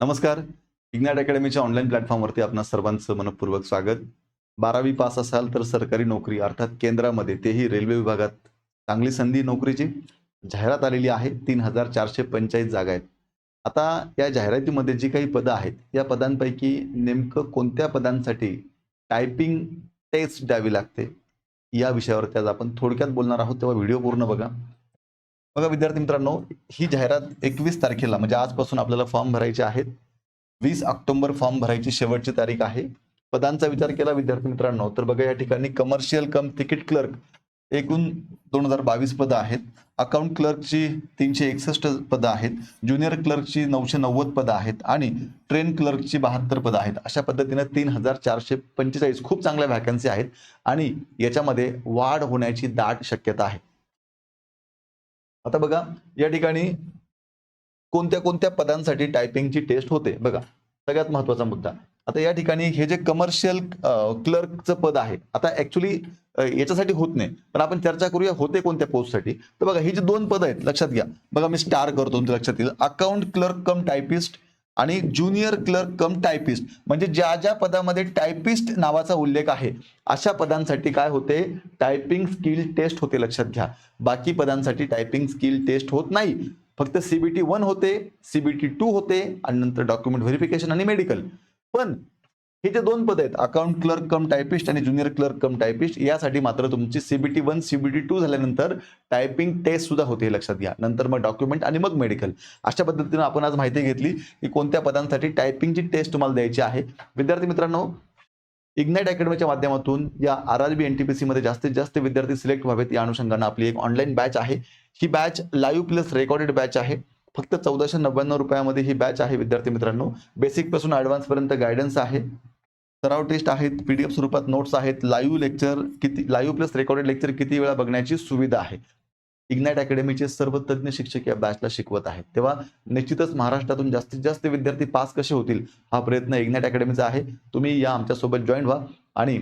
नमस्कार. इग्नाट अकॅडमीच्या ऑनलाईन प्लॅटफॉर्मवरती आपणा सर्वांचं मनपूर्वक स्वागत. बारावी पास असाल तर सरकारी नोकरी अर्थात केंद्रामध्ये तेही रेल्वे विभागात. चांगली संधी नोकरीची जाहिरात आलेली आहे तीन हजार चारशे पंचेचाळीस जागा आहेत. आता या जाहिरातीमध्ये जी काही पदं आहेत या पदांपैकी नेमकं कोणत्या पदांसाठी टायपिंग टेस्ट द्यावी लागते? या विषयावरती आज आपण थोडक्यात बोलणार आहोत तेव्हा व्हिडिओ पूर्ण बघा. बघा विद्यार्थी मित्रांनो ही जाहिरात एकवीस तारखेला म्हणजे आजपासून आपल्याला फॉर्म भरायचे आहेत. वीस ऑक्टोबर फॉर्म भरायची शेवटची तारीख आहे. पदांचा विचार केला विद्यार्थी मित्रांनो तर बघा या ठिकाणी कमर्शियल कम तिकीट क्लर्क एकूण दोन हजार बावीस पदं आहेत. अकाउंट क्लर्कची तीनशे एकसष्ट पदं आहेत. ज्युनियर क्लर्कची नऊशे नव्वद पदं आहेत. आणि ट्रेन क्लर्कची बहात्तर पदं आहेत. अशा पद्धतीनं तीन हजार चारशे पंचेचाळीस खूप चांगल्या व्हॅकन्सी आहेत. आणि याच्यामध्ये वाढ होण्याची दाट शक्यता आहे. आता बघा या ठिकाणी कोणत्या कोणत्या पदांसाठी टायपिंगची टेस्ट होते? बघा सगळ्यात महत्त्वाचा मुद्दा. आता या ठिकाणी हे जे कमर्शियल क्लर्कचं पद आहे आता ऍक्च्युली याच्यासाठी होत नाही. पण आपण चर्चा करूया होते कोणत्या पोस्टसाठी तर बघा ही जी दोन पद आहेत लक्षात घ्या. बघा मी स्टार करतो तुमच्या लक्षात येईल. अकाउंट क्लर्क कम टायपिस्ट आणि ज्युनियर क्लर्क कम टायपिस्ट म्हणजे ज्या ज्या पदामध्ये टायपिस्ट नावाचा उल्लेख आहे अशा पदांसाठी काय होते? टायपिंग स्किल टेस्ट होते लक्षात घ्या. बाकी पदांसाठी टायपिंग स्किल टेस्ट होत नाही. फक्त सीबीटी वन होते सीबीटी टू होते आणि नंतर डॉक्युमेंट व्हेरिफिकेशन आणि मेडिकल पण हे जे दोन पद आहेत अकाउंट क्लर्क कम टायपिस्ट आणि ज्युनियर क्लर्क कम टायपिस्ट यासाठी मात्र तुमची सीबीटी वन सीबीटी टू झाल्यानंतर टायपिंग टेस्ट सुद्धा होते लक्षात घ्या. नंतर मग डॉक्युमेंट आणि मग मेडिकल अशा पद्धतीनं आपण आज माहिती घेतली की कोणत्या पदांसाठी टायपिंगची टेस्ट तुम्हाला द्यायची आहे. विद्यार्थी मित्रांनो इग्नाईट अकॅडमीच्या माध्यमातून या R R B N T P सीमध्ये जास्तीत जास्त विद्यार्थी सिलेक्ट व्हावेत. या अनुषंगानं आपली एक ऑनलाईन बॅच आहे. ही batch live plus recorded batch आहे. फक्त चौदाशे नव्याण्णव रुपयामध्ये ही बॅच आहे विद्यार्थी मित्रांनो. बेसिकपासून ॲडव्हान्सपर्यंत गायडन्स आहे. सराव टेस्ट आहेत पीडीएफ स्वरूपात नोट्स आहेत लाईव्ह लेक्चर किती लाईव्ह प्लस रेकॉर्डेड लेक्चर किती वेळा बघण्याची सुविधा आहे? इग्नाइट अकॅडमीचे सर्व तज्ज्ञ शिक्षक या बॅचला शिकवत आहेत. तेव्हा निश्चितच महाराष्ट्रातून जास्तीत जास्त विद्यार्थी पास कसे होतील हा प्रयत्न इग्नाइट अकॅडमीचा आहे. तुम्ही या आमच्यासोबत जॉईन व्हा आणि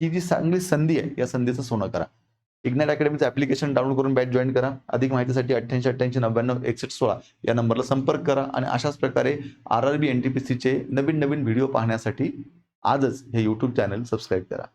ही जी चांगली संधी आहे या संधीचं सोनं करा. इग्नाइट अकॅडमीचं ऍप्लिकेशन डाउनलोड करून बॅच जॉईन करा. अधिक माहितीसाठी अठ्ठ्याऐंशी अठ्ठ्याऐंशी नव्याण्णव एकसष्ट सोळा या नंबरला संपर्क करा आणि अशाच प्रकारे R R B N T P सीचे नवीन नवीन व्हिडिओ पाहण्यासाठी आजच हे यूट्यूब चॅनल सबस्क्राईब करा.